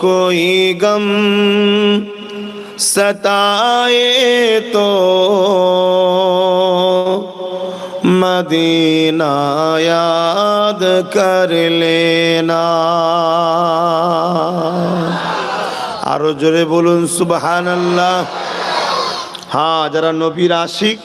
कोई गम सताए तो मदीना याद कर लेना আরো জোরে বলুন সুবহান আল্লাহ হ্যাঁ যারা নবীর আশিক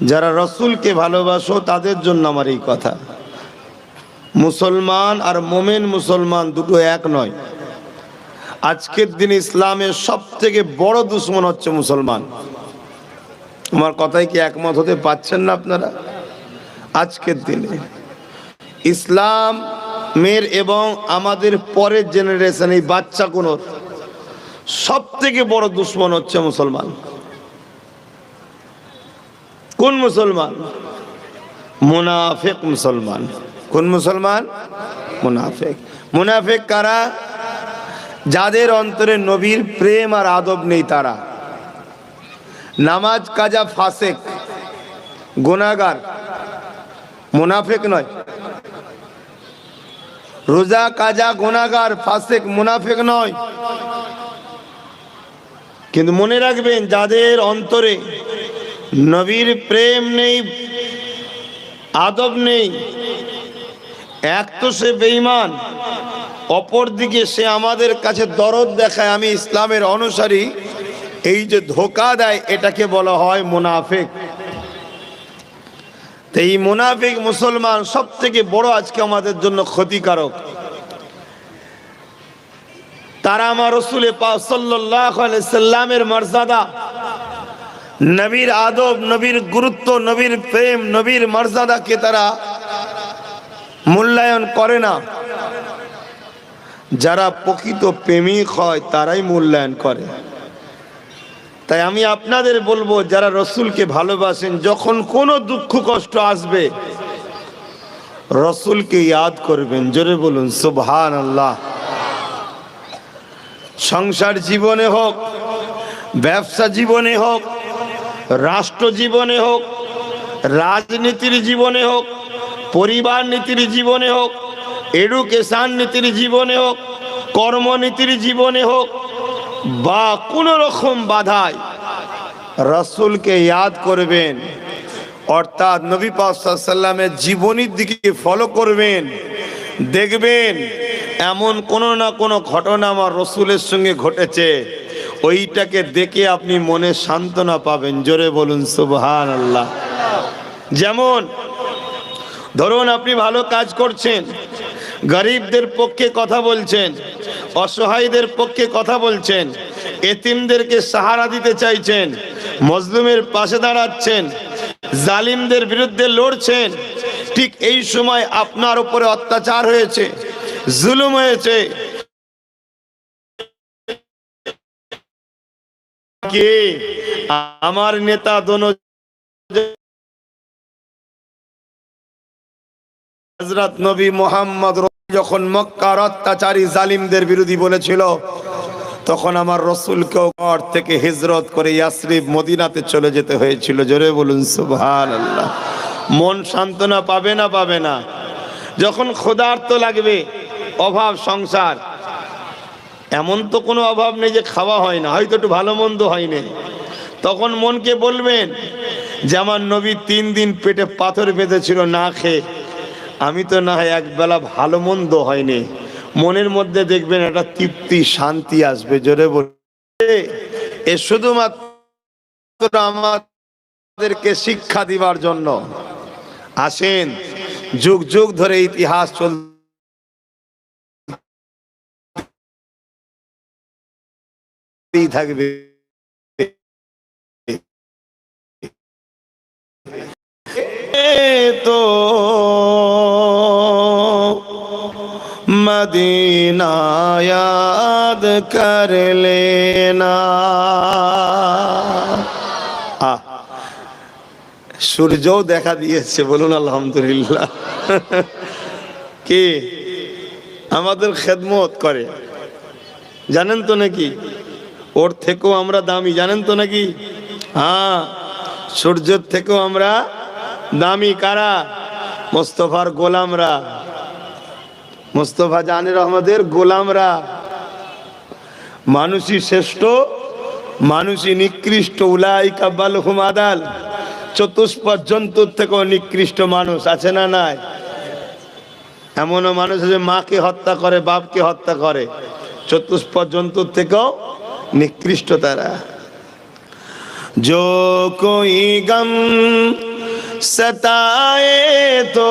যারা রসুলকে ভালোবাসো তাদের জন্য আমার এই কথা মুসলমান আর মোমেন মুসলমান দুটো এক নয়। আজকের দিন ইসলামের সব থেকে বড় দুশ্মন হচ্ছে মুসলমান। আমার কথায় কি একমত হতে পাচ্ছেন না আপনারা? আজকের দিনে ইসলাম মেয়ের এবং আমাদের পরের জেনারেশন এই বাচ্চা কোন সব থেকে বড় দুশ্মন হচ্ছে মুসলমান। কোন মুসলমান? মুনাফেক মুসলমান। কোন মুসলমান? মুনাফেক। মুনাফেক কারা? যাদের অন্তরে নবীর প্রেম আর আদব নেই তারা। নামাজ কাজা ফাসেক গোনাগার মুনাফেক নয়। রোজা কাজা গোনাগার ফাসেক, মুনাফেক নয়। কিন্তু মনে রাখবেন, যাদের অন্তরে নবীর প্রেম নেই, আদব নেই এক তো সে বেঈমান অপর দিকে সে আমাদের কাছে দরদ দেখায়, আমি ইসলামের অনুসারী। এই যে ধোকা দেয়, এটাকে বলা হয় মুনাফেক। তো এই মুনাফিক মুসলমান সব থেকে বড় আজকে আমাদের জন্য ক্ষতিকারক। তারা আমার রসুলে সাল্লামের মর্যাদা, নবীর আদব, নবীর গুরুত্ব, নবীর প্রেম, নবীর মর্যাদাকে তারা মূল্যায়ন করে না। যারা প্রকৃত প্রেমিক হয়, তারাই মূল্যায়ন করে। তাই আমি আপনাদের বলব, যারা রসুলকে ভালোবাসেন, যখন কোনো দুঃখ কষ্ট আসবে, রসুলকে ইয়াদ করবেন। জোরে বলুন সুবহান আল্লাহ সংসার জীবনে হোক, ব্যবসা জীবনে হোক, রাষ্ট্র জীবনে হোক, রাজনীতির জীবনে হোক পরিবার নীতির জীবনে হোক এডুকেশন নীতির জীবনে হোক কর্মনীতির জীবনে হোক, বা কোন রকম বাধায় রসুলকে ইয়াদ করবেন, অর্থাৎ নবী পাসাল্লামের জীবনীর দিকে ফলো করবেন, দেখবেন এমন কোনো না কোনো ঘটনা আমার রসুলের সঙ্গে ঘটেছে, ওইটাকে দেখে আপনি মনে সান্ত্বনা পাবেন। জোরে বলুন সুবহান আল্লাহ যেমন ধরুন আপনি ভালো কাজ করছেন, গরিবদের পক্ষে কথা বলছেন, অসহায়দের পক্ষে কথা বলছেন, এতিমদেরকে সাহারা দিতে চাইছেন, মজলুমের পাশে দাঁড়াচ্ছেন, জালিমদের বিরুদ্ধে লড়ছেন, ঠিক এই সময় আপনার উপরে অত্যাচার হয়েছে, জুলুম হয়েছে। কে? আমার নেতা দোনো হজরত নবী মোহাম্মদ যখন মক্কার অত্যাচারী জালিমদের বিরোধী বলেছিল, তখন আমার রসুলকেও ঘর থেকে হিজরত করে ইয়াসরিফ মদিনাতে চলে যেতে হয়েছিল। জোরে বলুন সুবহান আল্লাহ মন সান্ত্বনা পাবে না পাবে না? যখন ক্ষুধার্ত লাগবে, অভাব সংসার। এমন তো কোনো অভাব নেই যে খাওয়া হয় না, হয়তো একটু ভালো মন্দ হয়নি তখন মনকে বলবেন যে, আমার নবী তিন দিন পেটে পাথর বেঁধেছিল, না খেয়ে। আমি তো না হয় একবেলা ভালো মন্দ হয়নি। মনের মধ্যে দেখবেন একটা তৃপ্তি, শান্তি আসবে, জোরে বলে এ শুধুমাত্র আমাদেরকে শিক্ষা দিবার জন্য। আসেন, যুগ যুগ ধরে ইতিহাস চল থাকবে। তো मदीना याद कर लेना আহ, সূর্যও দেখা দিয়েছে বলুন আলহামদুলিল্লাহ কে আমাদের খেদমত করে জানেন তো নাকি ওর থেকেও আমরা দামি জানেন তো নাকি হ্যাঁ সূর্যের থেকেও আমরা দামি কারা মোস্তফার গোলামরা মোস্তফা জাহানের রহমতের গোলামরা। মানুষই শ্রেষ্ঠ, মানুষই নিকৃষ্ট উলাই কাব্বাল হুমাদাল চতুষ্পদ জন্তুর থেকেও নিকৃষ্ট মানুষ, আছে না নাই? এমনও মানুষ আছে মাকে হত্যা করে, বাপকে হত্যা করে। চতুষ্পদ জন্তুর থেকেও নিকৃষ্ট তারা। জো কই গম সতায়ে তো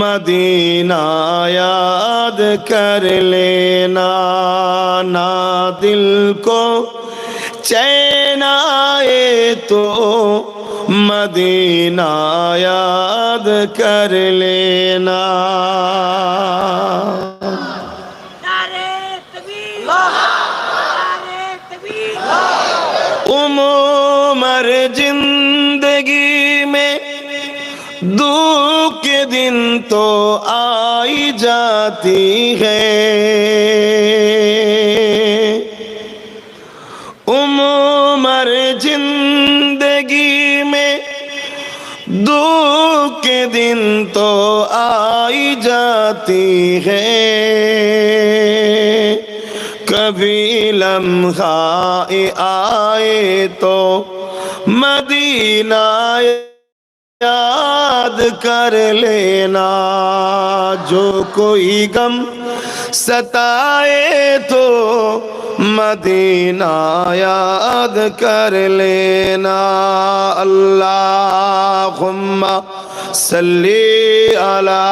मदीना याद कर लेना ना दिल को चैन आए तो मदीना याद कर लेना দিন তো আই জাতি হে। উমর জিন্দগি মে দুঃখ দিন তো আই জাতি হে। کبھی لمحہ آئے تو مدینہ कर लेना जो कोई गम सताए तो मदीना याद कर लेना अल्लाह सल्ली अला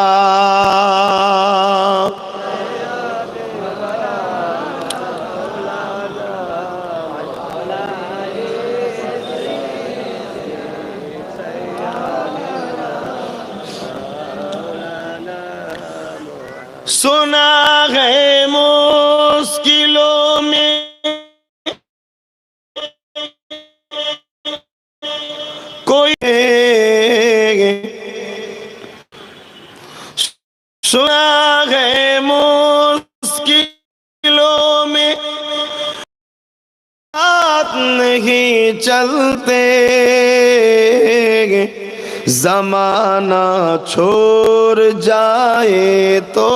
सुना है मुश्किलों में कोई सुना है मुश्किलों में हाथ नहीं चलते जमाना छोड़ जाए तो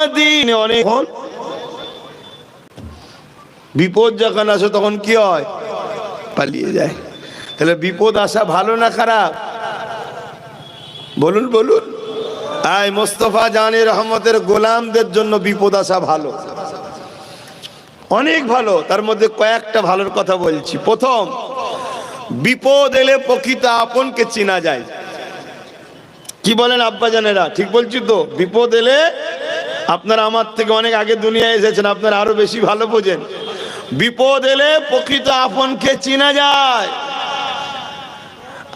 মদিনে অনেক বিপদ যখন আসে তখন কি হয় পালিয়ে যায় তাহলে বিপদ আসা ভালো না খারাপ বলুন বলুন আয় মোস্তফা জানের রহমতের গোলামদের জন্য বিপদ আসা ভালো অনেক ভালো, তার মধ্যে কয়েকটা ভালোর কথা বলছি। প্রথম, বিপদ এলে প্রকৃত আপনকে চেনা যায়। কি বলেন আব্বা জানেরা ঠিক বলছি তো? বিপদ এলে আপনারা আমার থেকে অনেক আগে দুনিয়ায় এসেছেন, আপনারা আরও বেশি ভালো বোঝেন। বিপদ এলে প্রকৃত আপনকে চেনা যায়।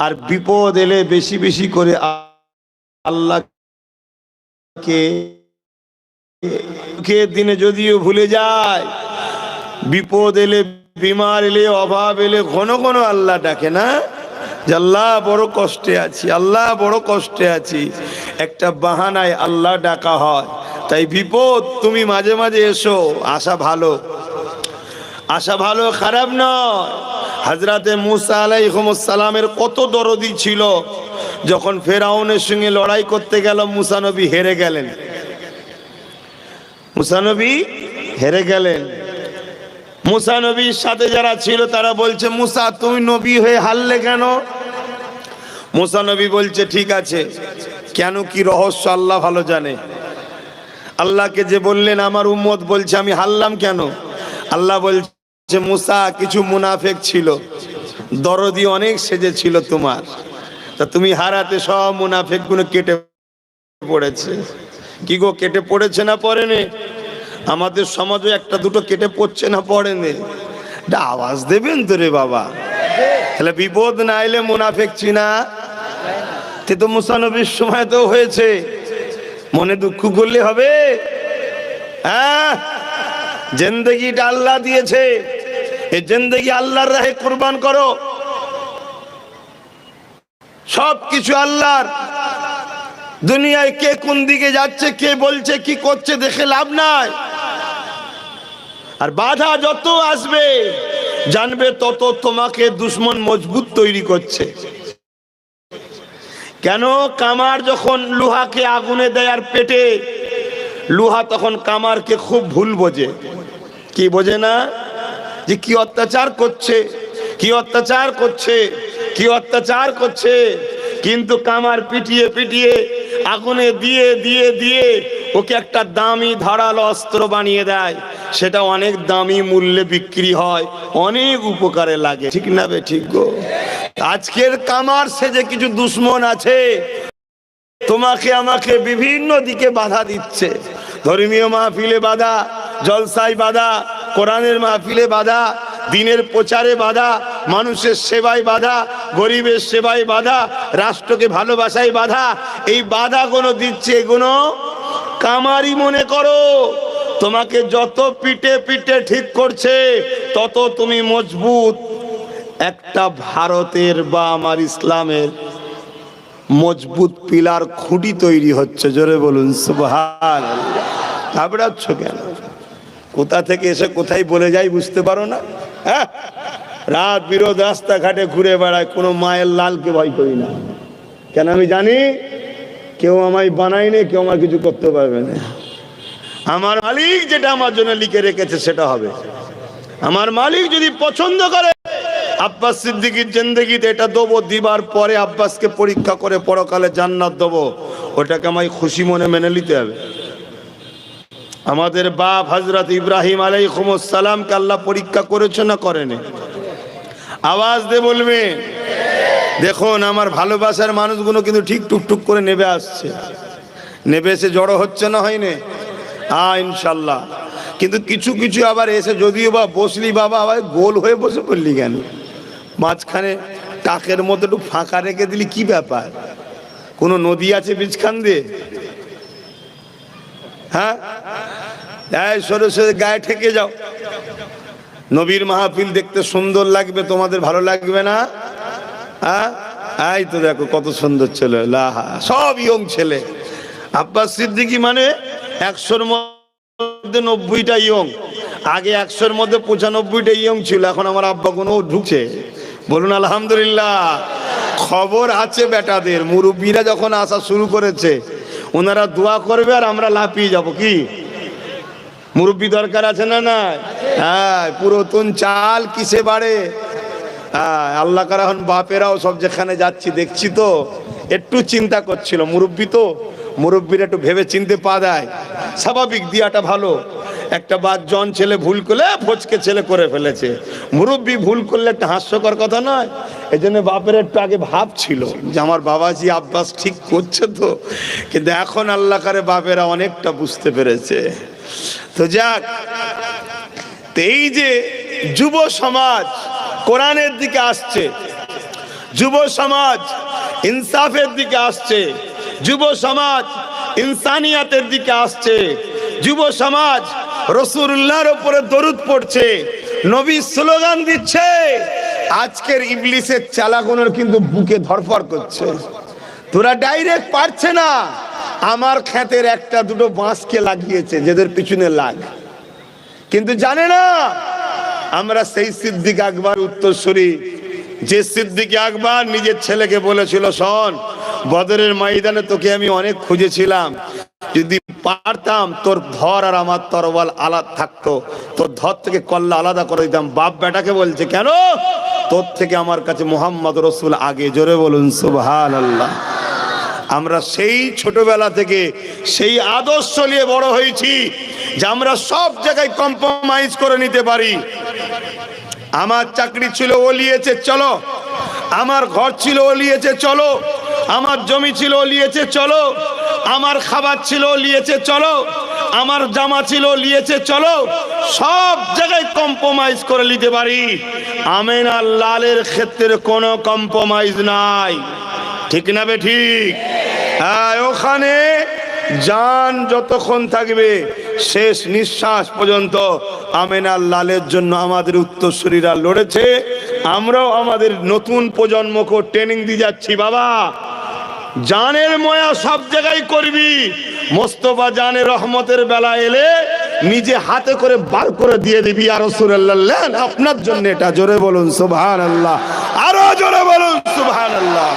আর বিপদ এলে বেশি বেশি করে আল্লাহকে দিনে যদিও ভুলে যায়। বিপদ এলে, বিমার এলে, অভাব এলে, ঘন ঘন আল্লাহ ডাকে, না? যে আল্লাহ বড় কষ্টে আছি, আল্লাহ বড় কষ্টে আছি। একটা বাহানায় আল্লাহ ডাকা হয়। তাই বিপদ, তুমি মাঝে মাঝে এসো, আশা ভালো। আশা ভালো, খারাপ নয়। হাজরাতে মুসা আলাইসালামের কত দরদি ছিল, যখন ফেরাউনের সঙ্গে লড়াই করতে গেল মুসানবী হেরে গেলেন। মুসানবী হেরে গেলেন। মুসা নবীর সাথে যারা ছিল, তারা বলছে, মুসা, তুমি নবী হয়ে হারলে কেন? মুসা নবী বলছে, ঠিক আছে। কেন কি রহস্য আল্লাহ ভালো জানে। আল্লাহকে যে বললেন, আমার উম্মত বলছে, আমি হারলাম কেন? আল্লাহ বলছে, মুসা, কিছু মুনাফেক ছিল। দরদি অনেক সেজে ছিল তোমার। তা তুমি হারাতে সব মুনাফেকগুলো কেটে পড়েছে। কি গো, কেটে পড়েছে না পড়েনি? আমাদের সমাজে একটা দুটো কেটে পড়ছে না, পড়েনি। এটা আওয়াজ দেবেন তো রে বাবা। তাহলে বিপদ না এলে মুনাফেক চিনা। তে তো মুসানবীর সময় তো হয়েছে। মনে দুঃখ করলে হবে। হ্যাঁ জেন্দেগিটা আল্লাহ দিয়েছে। এই জেন্দেগি আল্লাহর রাহে কোরবান করো। সব কিছু আল্লাহর। দুনিয়ায় কে কোন দিকে যাচ্ছে, কে বলছে, কি করছে, দেখে লাভ নাই। আর বাধা যত আসবে, জানবে তত তোমাকে দুশ্মন মজবুত তৈরি করছে। কেন কামার যখন লোহাকে আগুনে দেয় আর পেটে, লোহা তখন কামারকে খুব ভুল বোঝে। কি বোঝে না? যে কি অত্যাচার করছে, কি অত্যাচার করছে, কি অত্যাচার করছে। কিন্তু কামার পিটিয়ে পিটিয়ে আগুনে দিয়ে দিয়ে দিয়ে ওকে একটা দামি ধারালো অস্ত্র বানিয়ে দেয়। সেটা অনেক দামি মূল্যে বিক্রি হয়, অনেক উপকারে লাগে। ঠিক না বে, ঠিক গো? আজকের কামার সে যে কিছু দুশ্মন আছে। তোমাকে আমাকে বিভিন্ন দিকে বাধা দিচ্ছে। ধর্মীয় মাহফিলে বাধা জলসাই বাধা, কোরআনের মাহফিলে বাধা, দিনের প্রচারে বাধা, মানুষের সেবায় বাধা, গরিবের সেবায় বাধা, রাষ্ট্রকে ভালোবাসায় বাধা, এই বাধা কোনো দিচ্ছে এগুলো কামারি মনে করো। তোমাকে যত পিটে পিটে ঠিক করছে, তত তুমি মজবুত। একটা ভারতের বা আমার ইসলামের মজবুত পিলার খুঁটি তৈরি হচ্ছে, জোরে বলুন, সুবহান। ঘাবড়াচ্ছ কেন? কোথা থেকে এসে কোথায় বলে যাই বুঝতে পারো না? হ্যাঁ? রাত বিরোধ রাস্তাঘাটে ঘুরে বেড়ায়, কোনো মায়ের লালকে ভয় করি না। কেন আমি জানি? কেউ আমায় বানায়নি, কেউ আমার কিছু করতে পারবে না। আমার মালিক যেটা আমার জন্য লিখে রেখেছে, সেটা হবে। আমার মালিক যদি পছন্দ করে, আব্বাস সিদ্দিকির জিন্দগিতে এটা দেবো, দিবার পরে আব্বাসকে পরীক্ষা করে পরকালে জান্নাত দেবো। ওটাকে আমায় খুশি মনে মেনে নিতে হবে। আমাদের বাপ হজরত ইব্রাহিম আলাইকুমসালামকে আল্লাহ পরীক্ষা করেছে না করেনি? আওয়াজ দে বলবে দেখুন, আমার ভালোবাসার মানুষগুলো কিন্তু ঠিক টুকটুক করে নেবে আসছে। নেবে এসে জড়ো হচ্ছে না হয়নি? আ ইনশাল্লাহ। কিন্তু কিছু কিছু আবার এসে যদিও বা বসলি বাবা, আবার গোল হয়ে বসে পড়লি কেন? মাঝখানে টাকের মতো একটু ফাঁকা রেখে দিলি, কি ব্যাপার? কোনো নদী আছে বীজখান দিয়ে? হ্যাঁ? সরে সরে গায়ে ঠেকে যাও। নবীর মাহফিল দেখতে সুন্দর লাগবে, তোমাদের ভালো লাগবে না? হ্যাঁ? এই তো দেখো কত সুন্দর ছেলে লাহা সব ইয়ং ছেলে। আব্বাস সিদ্দিকি মানে একশোর মধ্যে নব্বইটা ইয়ং, আগে একশোর মধ্যে পঁচানব্বইটা ইয়ং ছিল, এখন আমার আব্বা কোনো ঢুকছে। বলুন, আলহামদুলিল্লাহ। খবর আছে বেটাদের, মুরব্বীরা যখন আসা শুরু করেছে, ওনারা দোয়া করবে আর আমরা লাফিয়ে যাব, কি? মুরব্বী দরকার আছে না না হ্যাঁ পুরাতন চাল কিসে বাড়ে? হ্যাঁ আল্লাহ কার এখন বাপেরাও সব যেখানে যাচ্ছি, দেখছি তো। একটু চিন্তা করছিল, মুরব্বী তো, মুরব্বীরা একটু ভেবে চিনতে পা দেয়। স্বাভাবিক দিয়াটা ভালো। একটা বাদ জন ছেলে ভুল করলে, ফচকে ছেলে করে ফেলেছে। মুরব্বী ভুল করলে একটা হাস্যকর কথা নয়। এই জন্য বাপের একটু আগে ভাব ছিল। যে আমার বাবাজি আব্বাস ঠিক করছে তো। কিন্তু এখন আল্লাহ কারে বাপেরা অনেকটা বুঝতে পেরেছে। তো যাক এই যে যুব সমাজ কোরআনের দিকে আসছে, যুব সমাজ ইনসাফের দিকে আসছে, যুব সমাজ ইনসানিয়াতের দিকে আসছে, যুব সমাজ রসুল্লাহর ওপরে দরুদ পড়ছে, নবী স্লোগান দিচ্ছে, আজকের ইংলিশের চালাগুনোর কিন্তু বুকে ধরফর করছে। তোরা ডাইরেক্ট পারছে না, আমার ক্ষেতের একটা দুটো বাঁশকে লাগিয়েছে, যেদের পিছনে লাগ। কিন্তু জানে না আমরা সেই সিদ্দিক আকবর উত্তরসূরি। যে সিদ্দিক আকবর নিজের ছেলেকে বলেছিল, শোন, বদরের ময়দানে তোকে আমি অনেক খুঁজেছিলাম। যদি পারতাম তোর ধর আর আমার তরবাল আলাদা থাকতো। তোর ধর থেকে কল্লা আলাদা করে দিতাম। বাপ বেটাকে বলছে, কেন? তোর থেকে আমার কাছে মোহাম্মদ রসুল আগে। জোরে বলুন সুবহান আল্লাহ আমরা সেই ছোটবেলা থেকে সেই আদর্শ নিয়ে বড় হয়েছি যে আমরা সব জায়গায় কম্প্রোমাইজ করে নিতে পারি। আমার চাকরি ছিল ও লিয়েছে চলো। আমার ঘর ছিল ও লিয়েছে চলো। আমার জমি ছিল ও লিয়েছে চলো। আমার খাবার ছিল লিয়েছে চলো। আমার জামা ছিল লিয়েছে চলো। সব জায়গায় কম্প্রোমাইজ করে নিতে পারি। আমেন লালের ক্ষেত্রে কোনো কম্প্রোমাইজ নাই। ঠিক না বে, ঠিক? হ্যাঁ ওখানে যান যতক্ষণ থাকবে, শেষ নিঃশ্বাস পর্যন্ত আমেনার লালের জন্য আমাদের উত্তরসূরিরা লড়েছে। আমরাও আমাদের নতুন প্রজন্মকে ট্রেনিং দিয়ে যাচ্ছি, বাবা। জানের ময়া সব জায়গায় করবি। মোস্তফা জানে রহমতের বেলা এলে নিজে হাতে করে বার করে দিয়ে দিবি। আর রসুল্লাহ আপনার জন্য এটা। জোরে বলুন সুবহান আল্লাহ আরও জোরে বলুন সুবহান আল্লাহ